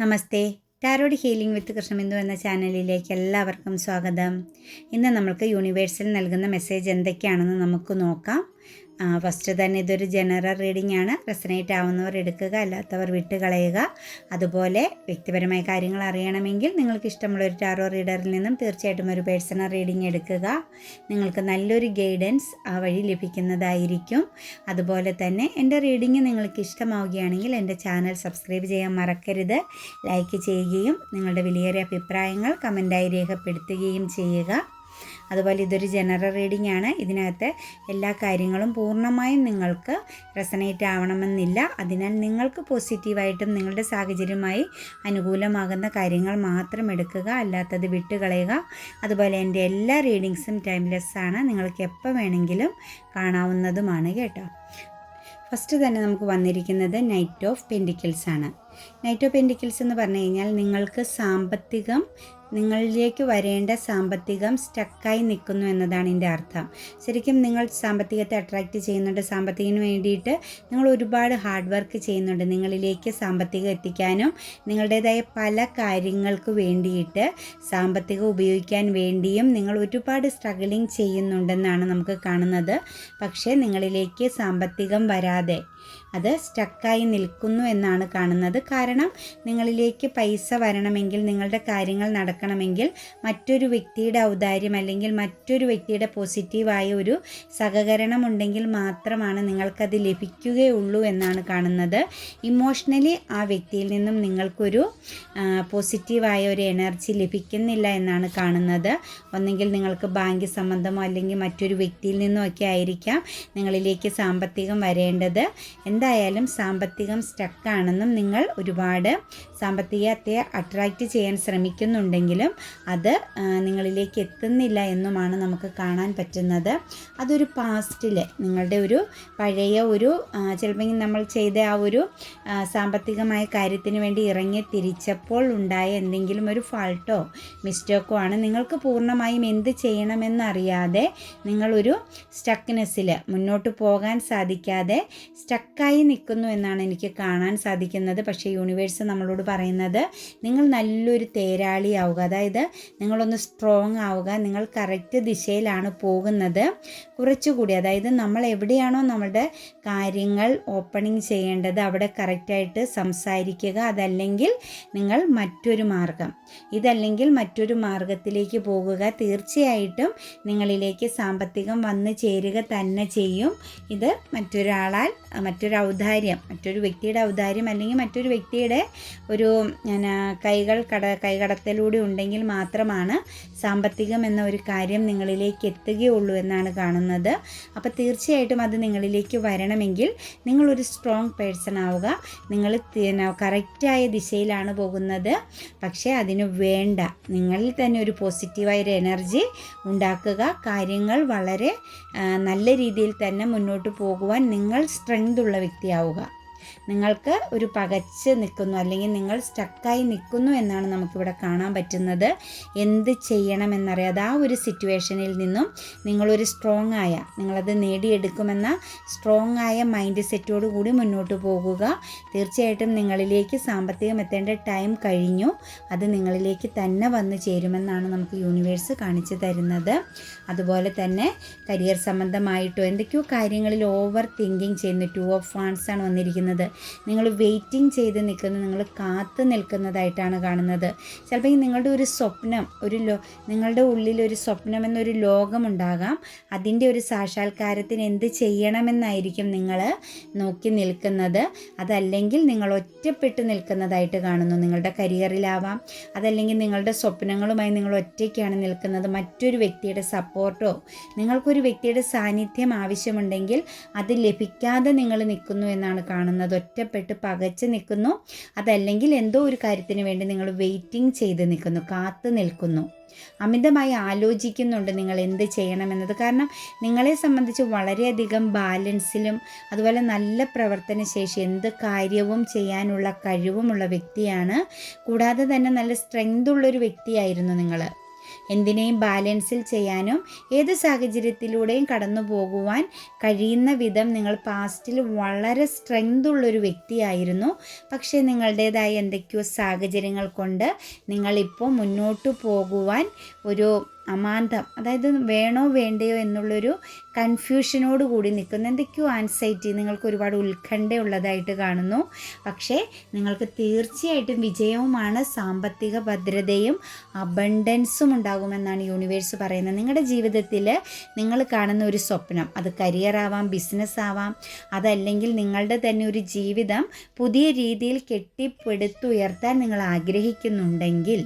Namaste. Tarot healing with Krishnabindu എന്ന ചാനലിലേക്ക് എല്ലാവർക്കും സ്വാഗതം. ഇന്ന് നമ്മൾക്ക് യൂണിവേഴ്സിൽ നൽകുന്ന മെസ്സേജ് എന്തൊക്കെയാണെന്ന് നമുക്ക് നോക്കാം. ഫസ്റ്റ് തന്നെ ഇതൊരു ജനറൽ റീഡിംഗ് ആണ്. റെസനേറ്റ് ആവുന്നവർ എടുക്കുക അല്ലാത്തവർ വിട്ടുകളയുക. അതുപോലെ വ്യക്തിപരമായ കാര്യങ്ങൾ അറിയണമെങ്കിൽ നിങ്ങൾക്ക് ഇഷ്ടമുള്ള ഒരു ടാറോ റീഡറിൽ നിന്നും തീർച്ചയായിട്ടും ഒരു പേഴ്സണൽ റീഡിംഗ് എടുക്കുക. നിങ്ങൾക്ക് നല്ലൊരു ഗൈഡൻസ് ആ വഴി ലഭിക്കുന്നതായിരിക്കും. അതുപോലെ തന്നെ എന്റെ റീഡിംഗ് നിങ്ങൾക്ക് ഇഷ്ടമാവുകയാണെങ്കിൽ എന്റെ ചാനൽ സബ്സ്ക്രൈബ് ചെയ്യാൻ മറക്കരുത്. ലൈക്ക് ചെയ്യുകയും നിങ്ങളുടെ വിലയേറിയ അഭിപ്രായങ്ങൾ കമന്റായി രേഖപ്പെടുത്തുകയും ചെയ്യുക. അതുപോലെ ഇതൊരു ജനറൽ റീഡിംഗ് ആണ്. ഇതിനകത്ത് എല്ലാ കാര്യങ്ങളും പൂർണമായും നിങ്ങൾക്ക് റെസനേറ്റ് ആവണമെന്നില്ല. അതിനാൽ നിങ്ങൾക്ക് പോസിറ്റീവായിട്ടും നിങ്ങളുടെ സാഹചര്യമായി അനുകൂലമാകുന്ന കാര്യങ്ങൾ മാത്രം എടുക്കുക അല്ലാത്തത് വിട്ടുകളയുക. അതുപോലെ എന്റെ എല്ലാ റീഡിങ്സും ടൈംലെസ് ആണ്. നിങ്ങൾക്ക് എപ്പോൾ വേണമെങ്കിലും കാണാവുന്നതുമാണ് കേട്ടോ. ഫസ്റ്റ് തന്നെ നമുക്ക് വന്നിരിക്കുന്നത് നൈറ്റ് ഓഫ് പെൻഡിക്കിൾസ് ആണ്. നൈറ്റ് ഓഫ് പെൻഡിക്കിൾസ് എന്ന് പറഞ്ഞു കഴിഞ്ഞാൽ നിങ്ങൾക്ക് സാമ്പത്തികം നിങ്ങളിലേക്ക് വരേണ്ട സാമ്പത്തികം സ്റ്റക്കായി നിൽക്കുന്നു എന്നതാണ് എന്റെ അർത്ഥം. ശരിക്കും നിങ്ങൾ സാമ്പത്തികത്തെ അട്രാക്റ്റ് ചെയ്യുന്നുണ്ട്. സാമ്പത്തികത്തിന് വേണ്ടിയിട്ട് നിങ്ങൾ ഒരുപാട് ഹാർഡ് വർക്ക് ചെയ്യുന്നുണ്ട്. നിങ്ങളിലേക്ക് സാമ്പത്തികം എത്തിക്കാനും നിങ്ങളുടേതായ പല കാര്യങ്ങൾക്ക് വേണ്ടിയിട്ട് സാമ്പത്തികം ഉപയോഗിക്കാൻ വേണ്ടിയും നിങ്ങൾ ഒരുപാട് സ്ട്രഗിളിങ് ചെയ്യുന്നുണ്ടെന്നാണ് നമുക്ക് കാണുന്നത്. പക്ഷേ നിങ്ങളിലേക്ക് സാമ്പത്തികം വരാതെ അത് സ്റ്റക്കായി നിൽക്കുന്നു എന്നാണ് കാണുന്നത്. കാരണം നിങ്ങളിലേക്ക് പൈസ വരണമെങ്കിൽ നിങ്ങളുടെ കാര്യങ്ങൾ നടക്കണമെങ്കിൽ മറ്റൊരു വ്യക്തിയുടെ ഔദാര്യം അല്ലെങ്കിൽ മറ്റൊരു വ്യക്തിയുടെ പോസിറ്റീവായ ഒരു സഹകരണം ഉണ്ടെങ്കിൽ മാത്രമാണ് നിങ്ങൾക്കത് ലഭിക്കുകയുള്ളൂ എന്നാണ് കാണുന്നത്. ഇമോഷണലി ആ വ്യക്തിയിൽ നിന്നും നിങ്ങൾക്കൊരു പോസിറ്റീവായ ഒരു എനർജി ലഭിക്കുന്നില്ല എന്നാണ് കാണുന്നത്. ഒന്നെങ്കിൽ നിങ്ങൾക്ക് ബാങ്ക് സംബന്ധമോ അല്ലെങ്കിൽ മറ്റൊരു വ്യക്തിയിൽ നിന്നോ ഒക്കെ ആയിരിക്കാം നിങ്ങളിലേക്ക് സാമ്പത്തികം വരേണ്ടത്. എന്തായാലും സാമ്പത്തികം സ്റ്റക്കാണെന്നും നിങ്ങൾ ഒരുപാട് സാമ്പത്തികത്തെ അട്രാക്റ്റ് ചെയ്യാൻ ശ്രമിക്കുന്നുണ്ടെങ്കിലും അത് നിങ്ങളിലേക്ക് എത്തുന്നില്ല എന്നുമാണ് നമുക്ക് കാണാൻ പറ്റുന്നത്. അതൊരു പാസ്റ്റിൽ നിങ്ങളുടെ ഒരു പഴയ ഒരു ചിലപ്പോൾ നമ്മൾ ചെയ്ത ആ ഒരു സാമ്പത്തികമായ കാര്യത്തിന് വേണ്ടി ഇറങ്ങി തിരിച്ചപ്പോൾ ഉണ്ടായ എന്തെങ്കിലും ഒരു ഫാൾട്ടോ മിസ്റ്റേക്കോ ആണ്. നിങ്ങൾക്ക് പൂർണമായും എന്ത് ചെയ്യണമെന്നറിയാതെ നിങ്ങളൊരു സ്റ്റക്നെസ്സിൽ മുന്നോട്ട് പോകാൻ സാധിക്കാതെ സ്റ്റക്കായി നിൽക്കുന്നു എന്നാണ് എനിക്ക് കാണാൻ സാധിക്കുന്നത്. പക്ഷേ യൂണിവേഴ്സ് നമ്മളോട് പറയുന്നത് നിങ്ങൾ നല്ലൊരു തേരാളി ആവുക. അതായത് നിങ്ങളൊന്ന് സ്ട്രോങ് ആവുക. നിങ്ങൾ കറക്റ്റ് ദിശയിലാണ് പോകുന്നത്. കുറച്ചുകൂടി അതായത് നമ്മൾ എവിടെയാണോ നമ്മളുടെ കാര്യങ്ങൾ ഓപ്പണിങ് ചെയ്യേണ്ടത് അവിടെ കറക്റ്റായിട്ട് സംസാരിക്കുക. അതല്ലെങ്കിൽ നിങ്ങൾ മറ്റൊരു മാർഗം. ഇതല്ലെങ്കിൽ മറ്റൊരു മാർഗത്തിലേക്ക് പോകുക. തീർച്ചയായിട്ടും നിങ്ങളിലേക്ക് സാമ്പത്തികം വന്നു ചേരുക തന്നെ ചെയ്യും. ഇത് മറ്റൊരാളാൽ മറ്റൊരു ഔദാര്യം മറ്റൊരു വ്യക്തിയുടെ ഔദാര്യം അല്ലെങ്കിൽ മറ്റൊരു വ്യക്തിയുടെ ഒരു കൈകൾ കട കൈകടത്തലൂടെ ഉണ്ടെങ്കിൽ മാത്രമാണ് സാമ്പത്തികം എന്ന ഒരു കാര്യം നിങ്ങളിലേക്ക് എത്തുകയുള്ളൂ എന്നാണ് കാണുന്നത്. അപ്പോൾ തീർച്ചയായിട്ടും അത് നിങ്ങളിലേക്ക് വരണമെങ്കിൽ നിങ്ങളൊരു സ്ട്രോങ് പേഴ്സൺ ആവുക. നിങ്ങൾ കറക്റ്റായ ദിശയിലാണ് പോകുന്നത്. പക്ഷേ അതിന് വേണ്ട. നിങ്ങളിൽ തന്നെ ഒരു പോസിറ്റീവായ ഒരു എനർജി ഉണ്ടാക്കുക. കാര്യങ്ങൾ വളരെ നല്ല രീതിയിൽ തന്നെ മുന്നോട്ട് പോകുവാൻ നിങ്ങൾ സ്ട്രെങ്ത് ഉള്ള വ്യക്തിയാവുക നിങ്ങൾക്ക് ഒരു പകച്ച് നിൽക്കുന്നു അല്ലെങ്കിൽ നിങ്ങൾ സ്റ്റക്കായി നിൽക്കുന്നു എന്നാണ് നമുക്കിവിടെ കാണാൻ പറ്റുന്നത്. എന്ത് ചെയ്യണമെന്നറിയാതെ ആ ഒരു സിറ്റുവേഷനിൽ നിന്നും നിങ്ങളൊരു സ്ട്രോങ് ആയ നിങ്ങളത് നേടിയെടുക്കുമെന്ന സ്ട്രോങ് ആയ മൈൻഡ് സെറ്റോട് കൂടി മുന്നോട്ട് പോകുക. തീർച്ചയായിട്ടും നിങ്ങളിലേക്ക് സാമ്പത്തികം എത്തേണ്ട ടൈം കഴിഞ്ഞു. അത് നിങ്ങളിലേക്ക് തന്നെ വന്നു ചേരുമെന്നാണ് നമുക്ക് യൂണിവേഴ്സ് കാണിച്ചു തരുന്നത്. അതുപോലെ തന്നെ കരിയർ സംബന്ധമായിട്ടോ എന്തൊക്കെയോ കാര്യങ്ങളിൽ ഓവർ തിങ്കിങ് ചെയ്യുന്നു ടു ഓഫ് ഫാൻസ് ആണ് വന്നിരിക്കുന്നത്. നിങ്ങൾ വെയിറ്റിംഗ് ചെയ്ത് നിൽക്കുന്ന നിങ്ങൾ കാത്തു നിൽക്കുന്നതായിട്ടാണ് കാണുന്നത്. ചിലപ്പോൾ നിങ്ങളുടെ ഒരു സ്വപ്നം ഒരു ലോ നിങ്ങളുടെ ഉള്ളിൽ ഒരു സ്വപ്നം എന്നൊരു ലോകമുണ്ടാകാം അതിന്റെ ഒരു സാക്ഷാത്കാരത്തിന് എന്ത് ചെയ്യണമെന്നായിരിക്കും നിങ്ങൾ നോക്കി നിൽക്കുന്നത്. അതല്ലെങ്കിൽ നിങ്ങൾ ഒറ്റപ്പെട്ട് നിൽക്കുന്നതായിട്ട് കാണുന്നു. നിങ്ങളുടെ കരിയറിലാവാം അതല്ലെങ്കിൽ നിങ്ങളുടെ സ്വപ്നങ്ങളുമായി നിങ്ങൾ ഒറ്റയ്ക്കാണ് നിൽക്കുന്നത്. മറ്റൊരു വ്യക്തിയുടെ സപ്പോർട്ടോ നിങ്ങൾക്കൊരു വ്യക്തിയുടെ സാന്നിധ്യം ആവശ്യമുണ്ടെങ്കിൽ അത് ലഭിക്കാതെ നിങ്ങൾ നിൽക്കുന്നു എന്നാണ് കാണുന്നത്. ഒറ്റപ്പെട്ട് പകച്ച് നിൽക്കുന്നു. അതല്ലെങ്കിൽ എന്തോ ഒരു കാര്യത്തിന് വേണ്ടി നിങ്ങൾ വെയിറ്റിംഗ് ചെയ്ത് നിൽക്കുന്നു കാത്തു നിൽക്കുന്നു. അമിതമായി ആലോചിക്കുന്നുണ്ട് നിങ്ങൾ എന്ത് ചെയ്യണമെന്നത്. കാരണം നിങ്ങളെ സംബന്ധിച്ച് വളരെയധികം ബാലൻസിലും അതുപോലെ നല്ല പ്രവർത്തന ശേഷി എന്ത് കാര്യവും ചെയ്യാനുള്ള കഴിവുമുള്ള വ്യക്തിയാണ്. കൂടാതെ തന്നെ നല്ല സ്ട്രെങ്ത് ഉള്ളൊരു വ്യക്തിയായിരുന്നു നിങ്ങൾ. എന്തിനേയും ബാലൻസിൽ ചെയ്യാനും ഏത് സാഹചര്യത്തിലൂടെയും കടന്നു പോകുവാൻ കഴിയുന്ന വിധം നിങ്ങൾ പാസ്റ്റിൽ വളരെ സ്ട്രെങ്ത് ഉള്ളൊരു വ്യക്തിയായിരുന്നു. പക്ഷേ നിങ്ങളുടേതായ എന്തൊക്കെയോ സാഹചര്യങ്ങൾ കൊണ്ട് നിങ്ങളിപ്പോൾ മുന്നോട്ട് പോകുവാൻ ഒരു അമാന്തം അതായത് വേണോ വേണ്ടയോ എന്നുള്ളൊരു കൺഫ്യൂഷനോട് കൂടി നിൽക്കുന്ന. എന്തൊക്കെയോ ആൻസൈറ്റി നിങ്ങൾക്ക് ഒരുപാട് ഉത്കണ്ഠയുള്ളതായിട്ട് കാണുന്നു. പക്ഷേ നിങ്ങൾക്ക് തീർച്ചയായിട്ടും വിജയവുമാണ് സാമ്പത്തിക ഭദ്രതയും അബണ്ടൻസും ഉണ്ടാകുമെന്നാണ് യൂണിവേഴ്സ് പറയുന്നത്. നിങ്ങളുടെ ജീവിതത്തിൽ നിങ്ങൾ കാണുന്ന ഒരു സ്വപ്നം അത് കരിയർ ആവാം ബിസിനസ് ആവാം അതല്ലെങ്കിൽ നിങ്ങളുടെ തന്നെ ഒരു ജീവിതം പുതിയ രീതിയിൽ കെട്ടിപ്പടുത്തുയർത്താൻ നിങ്ങൾ ആഗ്രഹിക്കുന്നുണ്ടെങ്കിൽ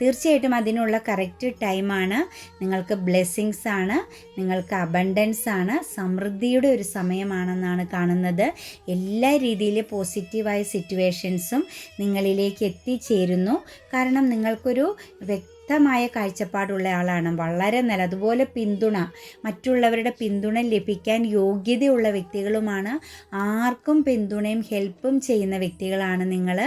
തീർച്ചയായിട്ടും അതിനുള്ള കറക്റ്റ് ടൈമാണ് നിങ്ങൾക്ക് ബ്ലെസ്സിങ്സ് ആണ്. നിങ്ങൾക്ക് അബണ്ടൻസ് ആണ്. സമൃദ്ധിയുടെ ഒരു സമയമാണെന്നാണ് കാണുന്നത്. എല്ലാ രീതിയിലെ പോസിറ്റീവായ സിറ്റുവേഷൻസും നിങ്ങളിലേക്ക് എത്തിച്ചേരുന്നു. കാരണം നിങ്ങൾക്കൊരു വ്യക്തി വ്യക്തമായ കാഴ്ചപ്പാടുള്ള ആളാണ് വളരെ നല്ല അതുപോലെ പിന്തുണ മറ്റുള്ളവരുടെ പിന്തുണ ലഭിക്കാൻ യോഗ്യതയുള്ള വ്യക്തികളുമാണ്. ആർക്കും പിന്തുണയും ഹെൽപ്പും ചെയ്യുന്ന വ്യക്തികളാണ് നിങ്ങൾ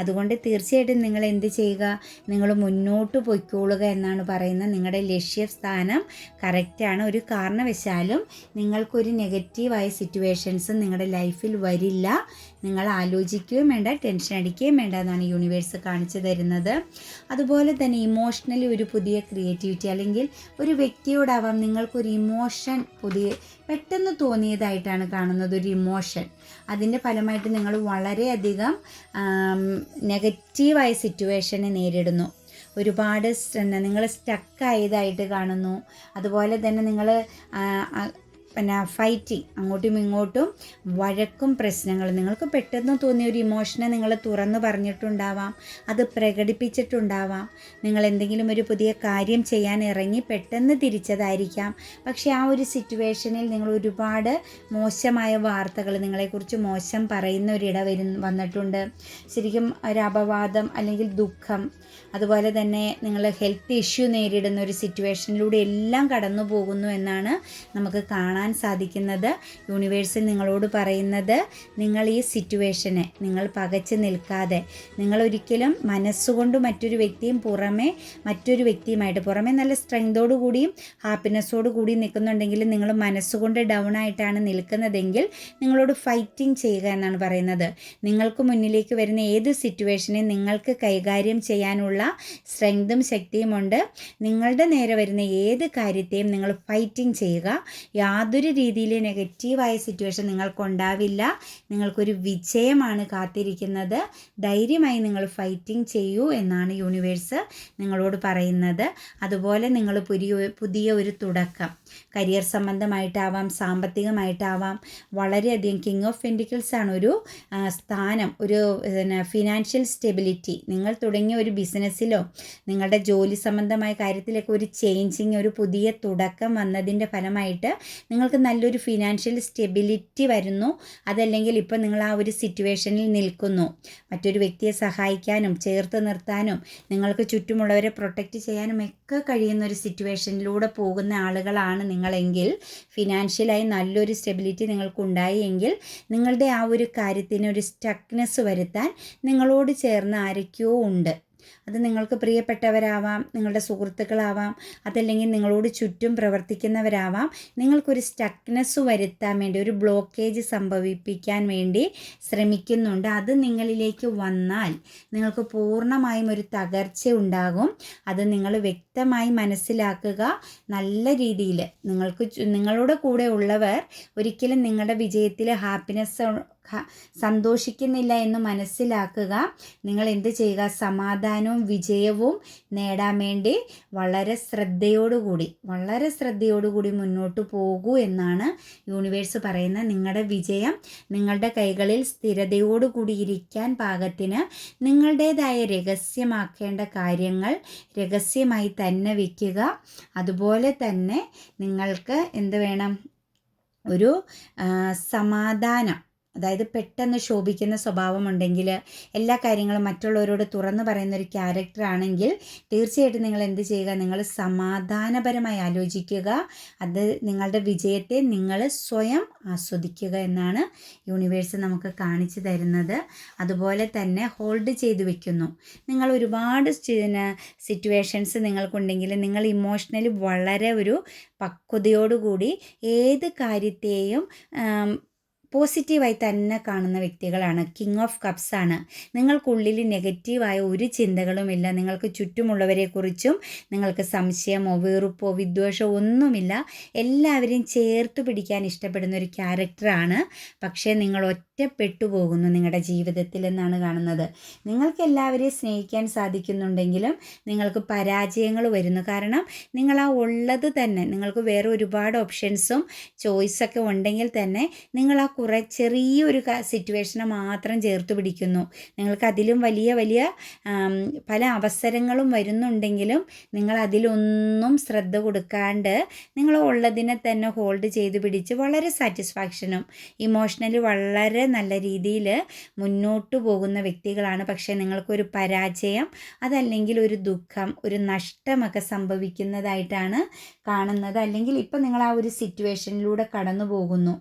അതുകൊണ്ട് തീർച്ചയായിട്ടും നിങ്ങൾ എന്ത് ചെയ്യുക? നിങ്ങൾ മുന്നോട്ട് പൊയ്ക്കോളുക എന്നാണ് പറയുന്നത് നിങ്ങളുടെ ലക്ഷ്യസ്ഥാനം കറക്റ്റാണ് ഒരു കാരണവശാലും നിങ്ങൾക്കൊരു നെഗറ്റീവായ സിറ്റുവേഷൻസ് നിങ്ങളുടെ ലൈഫിൽ വരില്ല. നിങ്ങൾ ആലോചിക്കുകയും വേണ്ട ടെൻഷൻ അടിക്കുകയും വേണ്ട എന്നാണ് യൂണിവേഴ്സ് കാണിച്ചു തരുന്നത്. അതുപോലെ തന്നെ ഇമോഷണലി ഒരു പുതിയ ക്രിയേറ്റിവിറ്റി അല്ലെങ്കിൽ ഒരു വ്യക്തിയോടാവാം നിങ്ങൾക്കൊരു ഇമോഷൻ പുതിയ പെട്ടെന്ന് തോന്നിയതായിട്ടാണ് കാണുന്നത് ഒരു ഇമോഷൻ അതിന്റെ ഫലമായിട്ട് നിങ്ങൾ വളരെയധികം നെഗറ്റീവായ സിറ്റുവേഷനെ നേരിടുന്നു. ഒരുപാട് നിങ്ങൾ സ്റ്റക്കായതായിട്ട് കാണുന്നു. അതുപോലെ തന്നെ നിങ്ങൾ പിന്നെ ഫൈറ്റിങ് അങ്ങോട്ടും ഇങ്ങോട്ടും വഴക്കും പ്രശ്നങ്ങളും. നിങ്ങൾക്ക് പെട്ടെന്ന് തോന്നിയ ഒരു ഇമോഷനെ നിങ്ങൾ തുറന്നു പറഞ്ഞിട്ടുണ്ടാവാം അത് പ്രകടിപ്പിച്ചിട്ടുണ്ടാവാം. നിങ്ങൾ എന്തെങ്കിലും ഒരു പുതിയ കാര്യം ചെയ്യാൻ ഇറങ്ങി പെട്ടെന്ന് തിരിച്ചതായിരിക്കാം. പക്ഷേ ആ ഒരു സിറ്റുവേഷനിൽ നിങ്ങൾ ഒരുപാട് മോശമായ വാർത്തകൾ നിങ്ങളെക്കുറിച്ച് മോശം പറയുന്ന ഒരിട വരു വന്നിട്ടുണ്ട്. ശരിക്കും ഒരു അപവാദം അല്ലെങ്കിൽ ദുഃഖം അതുപോലെ തന്നെ നിങ്ങൾ ഹെൽത്ത് ഇഷ്യൂ നേരിടുന്ന ഒരു സിറ്റുവേഷനിലൂടെ എല്ലാം കടന്നു പോകുന്നു എന്നാണ് നമുക്ക് കാണാൻ കാണാൻ സാധിക്കുന്നത്. യൂണിവേഴ്സിൽ നിങ്ങളോട് പറയുന്നത് നിങ്ങൾ ഈ സിറ്റുവേഷനെ നിങ്ങൾ പകച്ചു നിൽക്കാതെ നിങ്ങൾ ഒരിക്കലും മനസ്സുകൊണ്ട് മറ്റൊരു വ്യക്തിയും പുറമെ മറ്റൊരു വ്യക്തിയുമായിട്ട് പുറമെ നല്ല സ്ട്രെങ്തോടു കൂടിയും ഹാപ്പിനെസ്സോടു കൂടിയും നിൽക്കുന്നുണ്ടെങ്കിൽ നിങ്ങൾ മനസ്സുകൊണ്ട് ഡൗൺ ആയിട്ടാണ് നിൽക്കുന്നതെങ്കിൽ നിങ്ങളോട് ഫൈറ്റിംഗ് ചെയ്യുക എന്നാണ് പറയുന്നത്. നിങ്ങൾക്ക് മുന്നിലേക്ക് വരുന്ന ഏത് സിറ്റുവേഷനെ നിങ്ങൾക്ക് കൈകാര്യം ചെയ്യാനുള്ള സ്ട്രെങ്തും ശക്തിയുമുണ്ട് നിങ്ങളുടെ നേരെ വരുന്ന ഏത് കാര്യത്തെയും നിങ്ങൾ ഫൈറ്റിംഗ് ചെയ്യുക. യാതൊരു യാതൊരു രീതിയിൽ നെഗറ്റീവായ സിറ്റുവേഷൻ നിങ്ങൾക്കുണ്ടാവില്ല. നിങ്ങൾക്കൊരു വിജയമാണ് കാത്തിരിക്കുന്നത്. ധൈര്യമായി നിങ്ങൾ ഫൈറ്റിംഗ് ചെയ്യൂ എന്നാണ് യൂണിവേഴ്സ് നിങ്ങളോട് പറയുന്നത്. അതുപോലെ നിങ്ങൾ പുതിയ പുതിയ ഒരു തുടക്കം. കരിയർ സംബന്ധമായിട്ടാവാം സാമ്പത്തികമായിട്ടാവാം വളരെയധികം കിങ് ഓഫ് ഇൻഡിക്കൽസ് ആണ് ഒരു സ്ഥാനം. ഒരു ഫിനാൻഷ്യൽ സ്റ്റെബിലിറ്റി നിങ്ങൾ തുടങ്ങിയ ഒരു ബിസിനസ്സിലോ നിങ്ങളുടെ ജോലി സംബന്ധമായ കാര്യത്തിലൊക്കെ ഒരു ചേഞ്ചിങ് ഒരു പുതിയ തുടക്കം വന്നതിന്റെ ഫലമായിട്ട് നിങ്ങൾക്ക് നല്ലൊരു ഫിനാൻഷ്യൽ സ്റ്റെബിലിറ്റി വരുന്നു. അതല്ലെങ്കിൽ ഇപ്പം നിങ്ങൾ ആ ഒരു സിറ്റുവേഷനിൽ നിൽക്കുന്നു. മറ്റൊരു വ്യക്തിയെ സഹായിക്കാനും ചേർത്ത് നിർത്താനും നിങ്ങൾക്ക് ചുറ്റുമുള്ളവരെ പ്രൊട്ടക്റ്റ് ചെയ്യാനും ഒക്കെ കഴിയുന്ന ഒരു സിറ്റുവേഷനിലൂടെ പോകുന്ന ആളുകളാണ് നിങ്ങളെങ്കിൽ ഫിനാൻഷ്യലായി നല്ലൊരു സ്റ്റെബിലിറ്റി നിങ്ങൾക്കുണ്ടായി എങ്കിൽ നിങ്ങളുടെ ആ ഒരു കാര്യത്തിന് ഒരു സ്റ്റക്നെസ് വരുത്താൻ നിങ്ങളോട് ചേർന്ന് ആരൊക്കെയോ ഉണ്ട്. അത് നിങ്ങൾക്ക് പ്രിയപ്പെട്ടവരാവാം നിങ്ങളുടെ സുഹൃത്തുക്കളാവാം അതല്ലെങ്കിൽ നിങ്ങളോട് ചുറ്റും പ്രവർത്തിക്കുന്നവരാവാം. നിങ്ങൾക്കൊരു സ്റ്റക്നെസ് വരുത്താൻ വേണ്ടി ഒരു ബ്ലോക്കേജ് സംഭവിപ്പിക്കാൻ വേണ്ടി ശ്രമിക്കുന്നുണ്ട്. അത് നിങ്ങളിലേക്ക് വന്നാൽ നിങ്ങൾക്ക് പൂർണമായും ഒരു തകർച്ച ഉണ്ടാകും. അത് നിങ്ങൾ വ്യക്തമായി മനസ്സിലാക്കുക. നല്ല രീതിയിൽ നിങ്ങൾക്ക് നിങ്ങളുടെ കൂടെ ഉള്ളവർ ഒരിക്കലും നിങ്ങളുടെ വിജയത്തിൽ ഹാപ്പിനെസ് സന്തോഷിക്കുന്നില്ല എന്ന് മനസ്സിലാക്കുക. നിങ്ങൾ എന്ത് ചെയ്യുക? സമാധാനവും വിജയവും നേടാൻ വേണ്ടി വളരെ ശ്രദ്ധയോടുകൂടി വളരെ ശ്രദ്ധയോടുകൂടി മുന്നോട്ട് പോകൂ എന്നാണ് യൂണിവേഴ്സ് പറയുന്നത്. നിങ്ങളുടെ വിജയം നിങ്ങളുടെ കൈകളിൽ സ്ഥിരതയോടുകൂടി ഇരിക്കാൻ പാകത്തിന് നിങ്ങളുടേതായ രഹസ്യമാക്കേണ്ട കാര്യങ്ങൾ രഹസ്യമായി തന്നെ വയ്ക്കുക അതുപോലെ തന്നെ നിങ്ങൾക്ക് എന്ത് വേണം? ഒരു സമാധാനം അതായത് പെട്ടെന്ന് ശോഭിക്കുന്ന സ്വഭാവമുണ്ടെങ്കിൽ എല്ലാ കാര്യങ്ങളും മറ്റുള്ളവരോട് തുറന്നു പറയുന്ന ഒരു ക്യാരക്ടർ ആണെങ്കിൽ തീർച്ചയായിട്ടും നിങ്ങൾ എന്ത് ചെയ്യുക? നിങ്ങൾ സമാധാനപരമായി ആലോചിക്കുക. അത് നിങ്ങളുടെ വിജയത്തെ നിങ്ങൾ സ്വയം ആസ്വദിക്കുക എന്നാണ് യൂണിവേഴ്സ് നമുക്ക് കാണിച്ചു തരുന്നത്. അതുപോലെ തന്നെ ഹോൾഡ് ചെയ്തു വെക്കുന്നു. നിങ്ങൾ ഒരുപാട് സിറ്റുവേഷൻസ് നിങ്ങൾക്കുണ്ടെങ്കിൽ നിങ്ങൾ ഇമോഷണലി വളരെ ഒരു പക്വതയോടുകൂടി ഏത് കാര്യത്തെയും പോസിറ്റീവായി തന്നെ കാണുന്ന വ്യക്തികളാണ്. കിങ് ഓഫ് കപ്സ് ആണ്. നിങ്ങൾക്കുള്ളിൽ നെഗറ്റീവായ ഒരു ചിന്തകളുമില്ല. നിങ്ങൾക്ക് ചുറ്റുമുള്ളവരെക്കുറിച്ചും നിങ്ങൾക്ക് സംശയമോ വെറുപ്പോ വിദ്വേഷമോ ഒന്നുമില്ല. എല്ലാവരെയും ചേർത്ത് പിടിക്കാൻ ഇഷ്ടപ്പെടുന്ന ഒരു ക്യാരക്ടറാണ് പക്ഷേ നിങ്ങൾ ഒറ്റപ്പെട്ടു പോകുന്നു നിങ്ങളുടെ ജീവിതത്തിൽ എന്നാണ് കാണുന്നത്. നിങ്ങൾക്ക് എല്ലാവരെയും സ്നേഹിക്കാൻ സാധിക്കുന്നുണ്ടെങ്കിലും നിങ്ങൾക്ക് പരാജയങ്ങൾ വരുന്നു. കാരണം നിങ്ങൾ ആ ഉള്ളത് തന്നെ നിങ്ങൾക്ക് വേറെ ഒരുപാട് ഓപ്ഷൻസും ചോയ്സൊക്കെ ഉണ്ടെങ്കിൽ തന്നെ നിങ്ങൾ ആ കുറേ ചെറിയൊരു സിറ്റുവേഷനെ മാത്രം ചേർത്ത് പിടിക്കുന്നു. നിങ്ങൾക്ക് അതിലും വലിയ വലിയ പല അവസരങ്ങളും വരുന്നുണ്ടെങ്കിലും നിങ്ങൾ അതിലൊന്നും ശ്രദ്ധ കൊടുക്കാണ്ട് നിങ്ങൾ ഉള്ളതിനെ തന്നെ ഹോൾഡ് ചെയ്ത് പിടിച്ച് വളരെ സാറ്റിസ്ഫാക്ഷനും ഇമോഷണലി വളരെ നല്ല രീതിയിൽ മുന്നോട്ട് പോകുന്ന വ്യക്തികളാണ്. പക്ഷേ നിങ്ങൾക്കൊരു പരാജയം അതല്ലെങ്കിൽ ഒരു ദുഃഖം ഒരു നഷ്ടമൊക്കെ സംഭവിക്കുന്നതായിട്ടാണ് കാണുന്നത്. അല്ലെങ്കിൽ ഇപ്പം നിങ്ങൾ ആ ഒരു സിറ്റുവേഷനിലൂടെ കടന്നു പോകുന്നു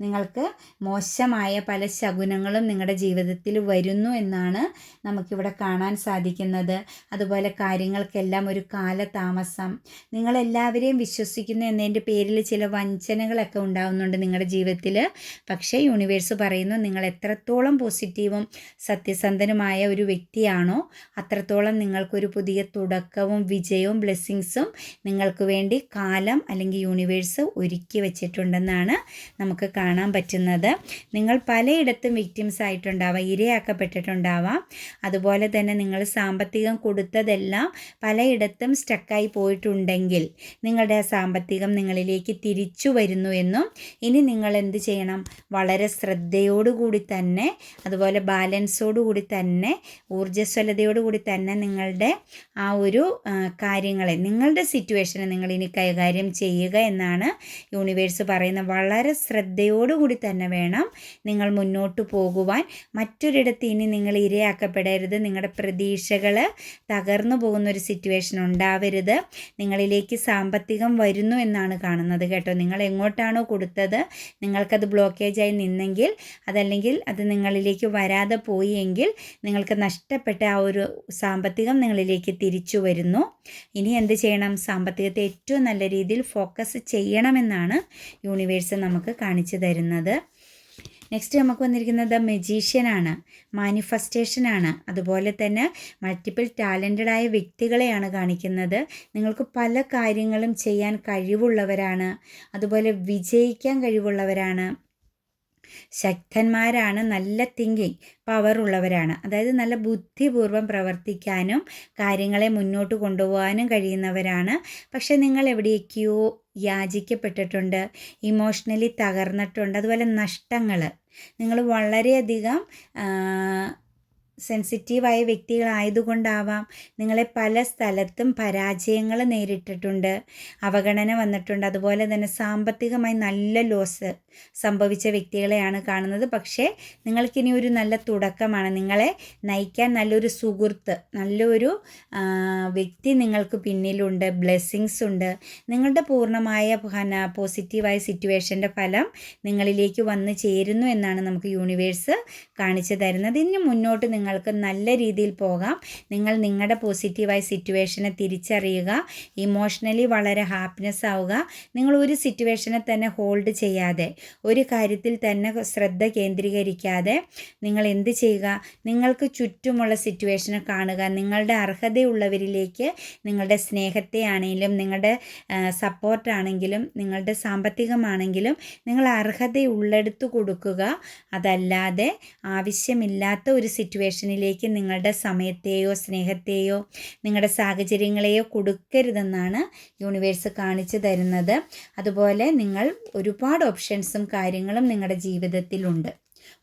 നിങ്ങൾക്ക് മോശമായ പല ശകുനങ്ങളും നിങ്ങളുടെ ജീവിതത്തിൽ വരുന്നു എന്നാണ് നമുക്കിവിടെ കാണാൻ സാധിക്കുന്നത്. അതുപോലെ കാര്യങ്ങൾക്കെല്ലാം ഒരു കാലതാമസം. നിങ്ങളെല്ലാവരെയും വിശ്വസിക്കുന്നു എന്നതിന്റെ പേരിൽ ചില വഞ്ചനകളൊക്കെ ഉണ്ടാകുന്നുണ്ട് നിങ്ങളുടെ ജീവിതത്തിൽ. പക്ഷേ യൂണിവേഴ്സ് പറയുന്നു നിങ്ങൾ എത്രത്തോളം പോസിറ്റീവും സത്യസന്ധനുമായ ഒരു വ്യക്തിയാണോ അത്രത്തോളം നിങ്ങൾക്കൊരു പുതിയ തുടക്കവും വിജയവും ബ്ലെസ്സിങ്സും നിങ്ങൾക്ക് വേണ്ടി കാലം അല്ലെങ്കിൽ യൂണിവേഴ്സ് ഒരുക്കി വച്ചിട്ടുണ്ടെന്നാണ് നമുക്ക് കാണാൻ പറ്റുന്നത്. നിങ്ങൾ പലയിടത്തും വിക്റ്റിംസ് ആയിട്ടുണ്ടാവാം ഇരയാക്കപ്പെട്ടിട്ടുണ്ടാവാം. അതുപോലെ തന്നെ നിങ്ങൾ സാമ്പത്തികം കൊടുത്തതെല്ലാം പലയിടത്തും സ്റ്റക്കായി പോയിട്ടുണ്ടെങ്കിൽ നിങ്ങളുടെ സാമ്പത്തികം നിങ്ങളിലേക്ക് തിരിച്ചു വരുന്നു എന്നും ഇനി നിങ്ങൾ എന്ത് ചെയ്യണം? വളരെ ശ്രദ്ധയോടുകൂടി തന്നെ അതുപോലെ ബാലൻസോടുകൂടി തന്നെ ഊർജസ്വലതയോടുകൂടി തന്നെ നിങ്ങളുടെ ആ ഒരു കാര്യങ്ങളെ നിങ്ങളുടെ സിറ്റുവേഷനെ നിങ്ങൾ ഇനി കൈകാര്യം ചെയ്യുക എന്നാണ് യൂണിവേഴ്സ് പറയുന്നത്. വളരെ ശ്രദ്ധയോടുകൂടി തന്നെ വേണം. നിങ്ങൾ മുന്നോട്ട് പോകുവാൻ. മറ്റൊരിടത്ത് ഇനി നിങ്ങൾ ഇരയാക്കപ്പെടരുത്. നിങ്ങളുടെ പ്രതീക്ഷകൾ തകർന്നു പോകുന്ന ഒരു സിറ്റുവേഷൻ ഉണ്ടാവരുത്. നിങ്ങളിലേക്ക് സാമ്പത്തികം വരുന്നു എന്നാണ് കാണുന്നത് കേട്ടോ. നിങ്ങൾ എങ്ങോട്ടാണോ കൊടുത്തത്. നിങ്ങൾക്കത് ബ്ലോക്കേജായി നിന്നെങ്കിൽ അതല്ലെങ്കിൽ അത് നിങ്ങളിലേക്ക് വരാതെ പോയി എങ്കിൽ നിങ്ങൾക്ക് നഷ്ടപ്പെട്ട ആ ഒരു സാമ്പത്തികം നിങ്ങളിലേക്ക് തിരിച്ചു വരുന്നു. ഇനി എന്ത് ചെയ്യണം? സാമ്പത്തികത്തെ ഏറ്റവും നല്ല രീതിയിൽ ഫോക്കസ് ചെയ്യണമെന്നാണ് യൂണിവേഴ്സ് നമുക്ക് കാണിച്ചു തരുന്നത്. നെക്സ്റ്റ് നമുക്ക് വന്നിരിക്കുന്നത് ദ മെജീഷ്യനാണ് മാനിഫെസ്റ്റേഷനാണ് അതുപോലെ തന്നെ മൾട്ടിപ്പിൾ ടാലന്റഡ് ആയ വ്യക്തികളെയാണ് കാണിക്കുന്നത്. നിങ്ങൾക്ക് പല കാര്യങ്ങളും ചെയ്യാൻ കഴിവുള്ളവരാണ്. അതുപോലെ വിജയിക്കാൻ കഴിവുള്ളവരാണ്. ശക്തന്മാരാണ് നല്ല തിങ്കിങ് പവർ ഉള്ളവരാണ്. അതായത് നല്ല ബുദ്ധിപൂർവം പ്രവർത്തിക്കാനും കാര്യങ്ങളെ മുന്നോട്ട് കൊണ്ടുപോകാനും കഴിയുന്നവരാണ്. പക്ഷെ നിങ്ങൾ എവിടെയൊക്കെയോ യാചിക്കപ്പെട്ടിട്ടുണ്ട് ഇമോഷണലി തകർന്നിട്ടുണ്ട്. അതുപോലെ നഷ്ടങ്ങൾ നിങ്ങൾ വളരെയധികം സെൻസിറ്റീവായ വ്യക്തികളായതുകൊണ്ടാവാം നിങ്ങളെ പല സ്ഥലത്തും പരാജയങ്ങൾ നേരിട്ടിട്ടുണ്ട്. അവഗണന വന്നിട്ടുണ്ട്. അതുപോലെ തന്നെ സാമ്പത്തികമായി നല്ല ലോസ് സംഭവിച്ച വ്യക്തികളെയാണ് കാണുന്നത്. പക്ഷേ നിങ്ങൾക്കിനി ഒരു നല്ല തുടക്കമാണ്. നിങ്ങളെ നയിക്കാൻ നല്ലൊരു സുഹൃത്ത് നല്ലൊരു വ്യക്തി നിങ്ങൾക്ക് പിന്നിലുണ്ട്. ബ്ലെസ്സിങ്സ് ഉണ്ട്. നിങ്ങളുടെ പൂർണമായ പോസിറ്റീവായ സിറ്റുവേഷന്റെ ഫലം നിങ്ങളിലേക്ക് വന്നു ചേരുന്നു എന്നാണ് നമുക്ക് യൂണിവേഴ്സ് കാണിച്ചു തരുന്നത്. ഇനി മുന്നോട്ട് നിങ്ങൾ നിങ്ങൾക്ക് നല്ല രീതിയിൽ പോകാം. നിങ്ങൾ നിങ്ങളുടെ പോസിറ്റീവായ സിറ്റുവേഷനെ തിരിച്ചറിയുക. ഇമോഷണലി വളരെ ഹാപ്പിനെസ് ആവുക. നിങ്ങൾ ഒരു സിറ്റുവേഷനെ തന്നെ ഹോൾഡ് ചെയ്യാതെ ഒരു കാര്യത്തിൽ തന്നെ ശ്രദ്ധ കേന്ദ്രീകരിക്കാതെ നിങ്ങൾ എന്ത് ചെയ്യുക? നിങ്ങൾക്ക് ചുറ്റുമുള്ള സിറ്റുവേഷനെ കാണുക. നിങ്ങളുടെ അർഹതയുള്ളവരിലേക്ക് നിങ്ങളുടെ സ്നേഹത്തെ ആണെങ്കിലും നിങ്ങളുടെ സപ്പോർട്ടാണെങ്കിലും നിങ്ങളുടെ സാമ്പത്തികമാണെങ്കിലും നിങ്ങൾ അർഹതയുള്ളെടുത്ത് കൊടുക്കുക. അതല്ലാതെ ആവശ്യമില്ലാത്ത ഒരു സിറ്റുവേഷൻ റിലേഷനിലേക്ക് നിങ്ങളുടെ സമയത്തെയോ സ്നേഹത്തെയോ നിങ്ങളുടെ സാഹചര്യങ്ങളെയോ കൊടുക്കരുതെന്നാണ് യൂണിവേഴ്സ് കാണിച്ചു തരുന്നത്. അതുപോലെ നിങ്ങൾ ഒരുപാട് ഓപ്ഷൻസും കാര്യങ്ങളും നിങ്ങളുടെ ജീവിതത്തിലുണ്ട്.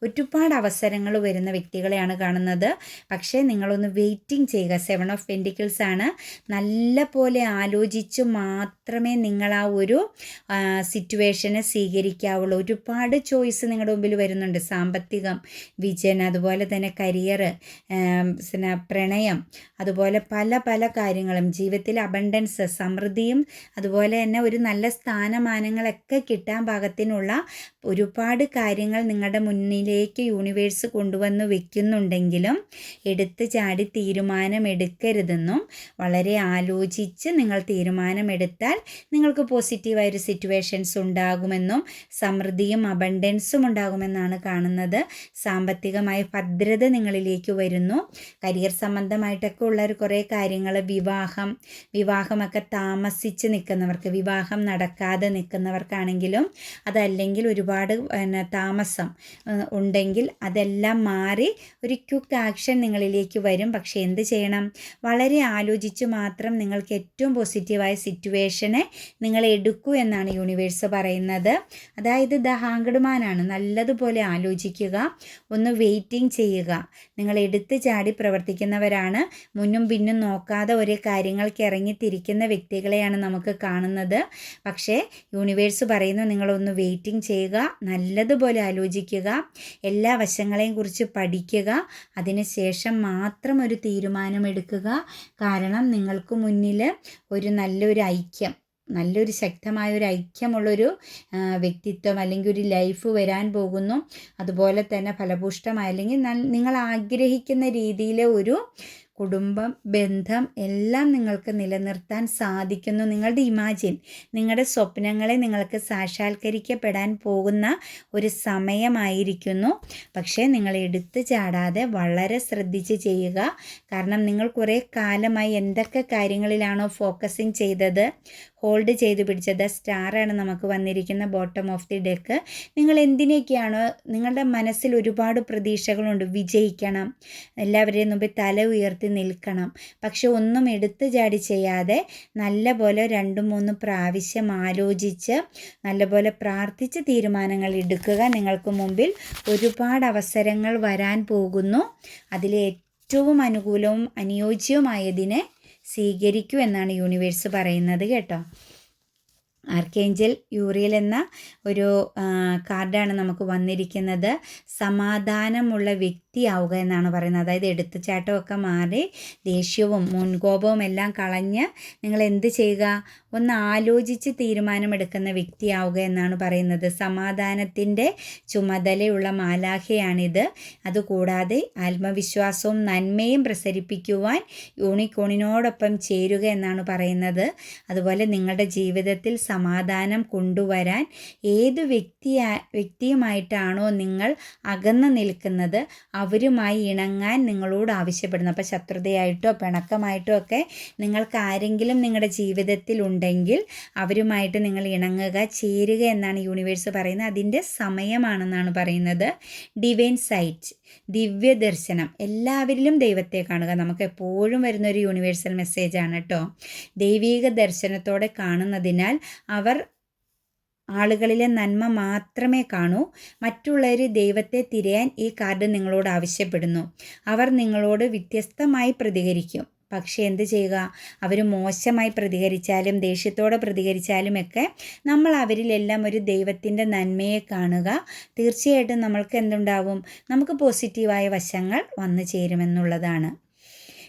ഒരുപാട് അവസരങ്ങൾ വരുന്ന വ്യക്തികളെയാണ് കാണുന്നത്. പക്ഷേ നിങ്ങളൊന്ന് വെയിറ്റിംഗ് ചെയ്യുക. സെവൻ ഓഫ് പെന്റിക്കിൾസ് ആണ്. നല്ല പോലെ ആലോചിച്ച് മാത്രമേ നിങ്ങൾ ആ ഒരു സിറ്റുവേഷനെ സ്വീകരിക്കാവുള്ളൂ. ഒരുപാട് ചോയ്സ് നിങ്ങളുടെ മുമ്പിൽ വരുന്നുണ്ട്. സാമ്പത്തികം വിജയൻ അതുപോലെ തന്നെ കരിയർ പിന്നെ പ്രണയം അതുപോലെ പല പല കാര്യങ്ങളും. ജീവിതത്തിൽ അബണ്ടൻസ് സമൃദ്ധിയും അതുപോലെ തന്നെ ഒരു നല്ല സ്ഥാനമാനങ്ങളൊക്കെ കിട്ടാൻ പാകത്തിനുള്ള ഒരുപാട് കാര്യങ്ങൾ നിങ്ങളുടെ മുന്നിലേക്ക് യൂണിവേഴ്സ് കൊണ്ടുവന്ന് വെക്കുന്നുണ്ടെങ്കിലും എടുത്ത് ചാടി തീരുമാനമെടുക്കരുതെന്നും വളരെ ആലോചിച്ച് നിങ്ങൾ തീരുമാനമെടുത്താൽ നിങ്ങൾക്ക് പോസിറ്റീവായൊരു സിറ്റുവേഷൻസ് ഉണ്ടാകുമെന്നും സമൃദ്ധിയും അബണ്ടൻസും ഉണ്ടാകുമെന്നാണ് കാണുന്നത്. സാമ്പത്തികമായ ഭദ്രത നിങ്ങളിലേക്ക് വരുന്നു. കരിയർ സംബന്ധമായിട്ടൊക്കെ ഉള്ള ഒരു കുറേ കാര്യങ്ങൾ വിവാഹം വിവാഹമൊക്കെ താമസിച്ച് നിൽക്കുന്നവർക്ക് വിവാഹം നടക്കാതെ നിൽക്കുന്നവർക്കാണെങ്കിലും അതല്ലെങ്കിൽ ഒരുപാട് പിന്നെ താമസം ഉണ്ടെങ്കിൽ അതെല്ലാം മാറി ഒരു ക്വിക്ക് ആക്ഷൻ നിങ്ങളിലേക്ക് വരും. പക്ഷേ എന്ത് ചെയ്യണം? വളരെ ആലോചിച്ച് മാത്രം നിങ്ങൾക്ക് ഏറ്റവും പോസിറ്റീവായ സിറ്റുവേഷനെ നിങ്ങൾ എടുക്കൂ എന്നാണ് യൂണിവേഴ്സ് പറയുന്നത്. അതായത് ദ ഹാങ്കഡ്മാനാണ് നല്ലതുപോലെ ആലോചിക്കുക. ഒന്ന് വെയിറ്റിംഗ് ചെയ്യുക. നിങ്ങൾ എടുത്ത് ചാടി പ്രവർത്തിക്കുന്നവരാണ്. മുന്നും പിന്നും നോക്കാതെ ഒരേ കാര്യങ്ങൾക്ക് ഇറങ്ങിത്തിരിക്കുന്ന വ്യക്തികളെയാണ് നമുക്ക് കാണുന്നത്. പക്ഷേ യൂണിവേഴ്സ് പറയുന്നു നിങ്ങളൊന്ന് വെയിറ്റിംഗ് ചെയ്യുക. നല്ലതുപോലെ ആലോചിക്കുക. എല്ലാ വശങ്ങളെയും കുറിച്ച് പഠിക്കുക. അതിനുശേഷം മാത്രം ഒരു തീരുമാനമെടുക്കുക. കാരണം നിങ്ങൾക്ക് മുന്നിൽ ഒരു നല്ലൊരു ഐക്യം നല്ലൊരു ശക്തമായ ഒരു ഐക്യമുള്ളൊരു വ്യക്തിത്വം അല്ലെങ്കിൽ ഒരു ലൈഫ് വരാൻ പോകുന്നു. അതുപോലെ തന്നെ ഫലപുഷ്ടമായ അല്ലെങ്കിൽ നിങ്ങൾ ആഗ്രഹിക്കുന്ന രീതിയിലെ ഒരു കുടുംബം ബന്ധം എല്ലാം നിങ്ങൾക്ക് നിലനിർത്താൻ സാധിക്കുന്നു. നിങ്ങളുടെ ഇമാജിൻ നിങ്ങളുടെ സ്വപ്നങ്ങളെ നിങ്ങൾക്ക് സാക്ഷാത്കരിക്കപ്പെടാൻ പോകുന്ന ഒരു സമയമായിരിക്കുന്നു. പക്ഷേ നിങ്ങൾ എടുത്തു ചാടാതെ വളരെ ശ്രദ്ധിച്ച് ചെയ്യുക. കാരണം നിങ്ങൾ കുറേ കാലമായി എന്തൊക്കെ കാര്യങ്ങളിലാണോ ഫോക്കസിങ് ചെയ്തത്? ഹോൾഡ് ചെയ്ത് പിടിച്ചത് സ്റ്റാറാണ് നമുക്ക് വന്നിരിക്കുന്ന ബോട്ടം ഓഫ് ദി ഡെക്ക് നിങ്ങൾ എന്തിനൊക്കെയാണോ നിങ്ങളുടെ മനസ്സിൽ ഒരുപാട് പ്രതീക്ഷകളുണ്ട് വിജയിക്കണം എല്ലാവരെയും മുമ്പിൽ തല ഉയർത്തി നിൽക്കണം. പക്ഷെ ഒന്നും എടുത്തു ചാടി ചെയ്യാതെ നല്ല പോലെ രണ്ടും മൂന്ന് പ്രാവശ്യം ആലോചിച്ച് നല്ലപോലെ പ്രാർത്ഥിച്ച് തീരുമാനങ്ങൾ എടുക്കുക നിങ്ങൾക്ക് മുമ്പിൽ ഒരുപാട് അവസരങ്ങൾ വരാൻ പോകുന്നു. അതിലെ ഏറ്റവും അനുകൂലവും അനുയോജ്യവുമായതിനെ സ്വീകരിക്കൂ എന്നാണ് യൂണിവേഴ്സ് പറയുന്നത് കേട്ടോ. ആർക്കേഞ്ചൽ യൂറിയൽ എന്ന ഒരു കാർഡാണ് നമുക്ക് വന്നിരിക്കുന്നത്. സമാധാനമുള്ള വ്യക്തിയാവുക എന്നാണ് പറയുന്നത്. അതായത് എടുത്തുചാട്ടമൊക്കെ മാറി ദേഷ്യവും മുൻകോപവും എല്ലാം കളഞ്ഞ് നിങ്ങൾ എന്ത് ചെയ്യുക? ഒന്ന് ആലോചിച്ച് തീരുമാനമെടുക്കുന്ന വ്യക്തിയാവുക എന്നാണ് പറയുന്നത്. സമാധാനത്തിന്റെ ചുമതലയുള്ള മാലാഖയാണിത്. അതുകൂടാതെ ആത്മവിശ്വാസവും നന്മയും പ്രസരിപ്പിക്കുവാൻ യൂണിക്കോണിനോടൊപ്പം ചേരുക എന്നാണ് പറയുന്നത്. അതുപോലെ നിങ്ങളുടെ ജീവിതത്തിൽ സമാധാനം കൊണ്ടുവരാൻ ഏത് വ്യക്തിയാ വ്യക്തിയുമായിട്ടാണോ നിങ്ങൾ അകന്നു നിൽക്കുന്നത് അവരുമായി ഇണങ്ങാൻ നിങ്ങളോട് ആവശ്യപ്പെടുന്നു. അപ്പോൾ ശത്രുതയായിട്ടോ പിണക്കമായിട്ടോ ഒക്കെ നിങ്ങൾക്ക് ആരെങ്കിലും നിങ്ങളുടെ ജീവിതത്തിൽ ഉണ്ടെങ്കിൽ അവരുമായിട്ട് നിങ്ങൾ ഇണങ്ങുക ചേരുക എന്നാണ് യൂണിവേഴ്സ് പറയുന്നത്. അതിന്റെ സമയമാണെന്നാണ് പറയുന്നത്. ഡിവൈൻ സൈറ്റ് ദിവ്യ ദർശനം. എല്ലാവരിലും ദൈവത്തെ കാണുക. നമുക്ക് എപ്പോഴും വരുന്ന ഒരു യൂണിവേഴ്സൽ മെസ്സേജാണ് കേട്ടോ ദൈവീക ദർശനത്തോടെ കാണുന്നതിനാൽ അവർ ആളുകളിലെ നന്മ മാത്രമേ കാണൂ. മറ്റുള്ളവർ ദൈവത്തെ തിരയാൻ ഈ കാർഡ് നിങ്ങളോട് ആവശ്യപ്പെടുന്നു. അവർ നിങ്ങളോട് വ്യത്യസ്തമായി പ്രതികരിക്കും. പക്ഷേ എന്ത് ചെയ്യുക? അവർ മോശമായി പ്രതികരിച്ചാലും ദേഷ്യത്തോടെ പ്രതികരിച്ചാലും ഒക്കെ നമ്മൾ അവരിലെല്ലാം ഒരു ദൈവത്തിന്റെ നന്മയെ കാണുക. തീർച്ചയായിട്ടും നമ്മൾക്ക് എന്തുണ്ടാവും? നമുക്ക് പോസിറ്റീവായ വശങ്ങൾ വന്നു ചേരുമെന്നുള്ളതാണ്.